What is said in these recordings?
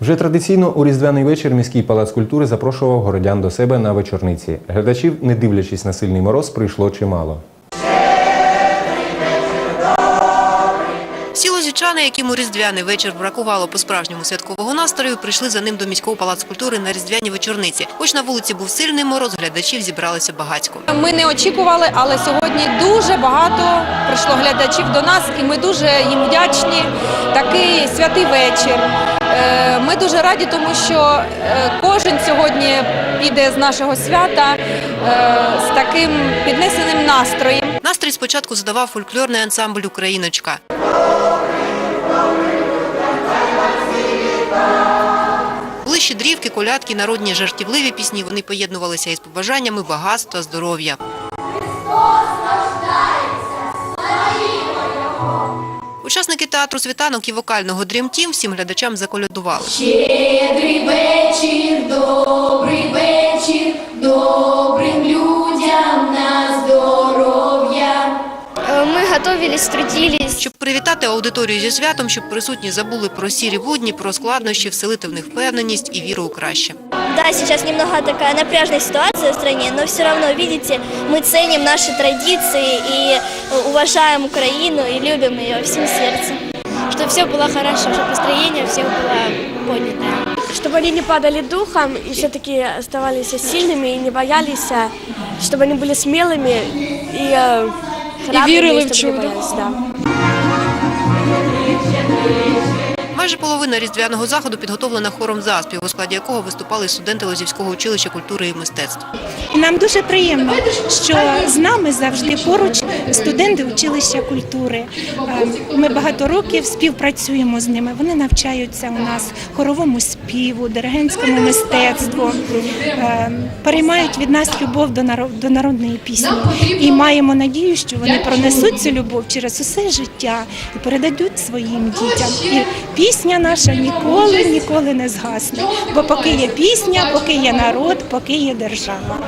Вже традиційно у різдвяний вечір міський палац культури запрошував городян до себе на вечорниці. Глядачів, не дивлячись на сильний мороз, прийшло чимало. Лозівчани, яким у різдвяний вечір бракувало по-справжньому святкового настрою, прийшли за ним до міського палацу культури на різдвяні вечорниці. Хоч на вулиці був сильний мороз, глядачів зібралося багатько. Ми не очікували, але сьогодні дуже багато прийшло глядачів до нас, і ми дуже їм вдячні. Такий святий вечір. Е, Ми дуже раді, тому що е, кожен сьогодні піде з нашого свята е, з таким піднесеним настроєм. Настрій спочатку задавав фольклорний ансамбль Україночка. Були щедрівки, колядки, народні жартівливі пісні. Вони поєднувалися із побажаннями багатства, здоров'я. Учасники театру світанок і вокального Team всім глядачам заколядували. Щедрий вечір, добрий вечір, готовились, трудились. Щоб привітати аудиторію зі святом, щоб присутні забули про сірі будні, про складнощі, вселити в них впевненість і віру у краще. Да, сейчас немного такая напряжная ситуация в стране, но все равно, видите, мы ценим наши традиции и уважаем Украину и любим ее всем сердцем. Чтобы все было хорошо, чтобы настроение у всех было поднятое. чтобы они не падали духом и все-таки оставались сильными и не боялись, а чтобы они были смелыми и, э, храбрыми, верили в чтобы не чудо. боялись, да. Майже половина різдвяного заходу підготовлена хором заспів, у складі якого виступали студенти Лозівського училища культури і мистецтв. Нам дуже приємно, що з нами завжди поруч студенти училища культури. Ми багато років співпрацюємо з ними. Вони навчаються у нас хоровому співу, диригентському мистецтву, переймають від нас любов до народної пісні. І маємо надію, що вони пронесуть цю любов через усе життя і передадуть своїм дітям. І пісня наша ніколи, ніколи не згасне. Бо поки є пісня, поки є народ, поки є держава.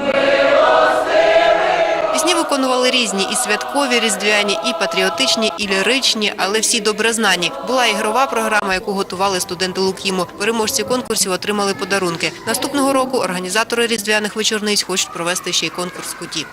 Пісні виконували різні і святкові, різдвяні, і патріотичні, і ліричні, але всі добре знані. Була ігрова програма, яку готували студенти Лук'їму. Переможці конкурсів отримали подарунки. Наступного року організатори різдвяних вечорниць хочуть провести ще й конкурс кутів.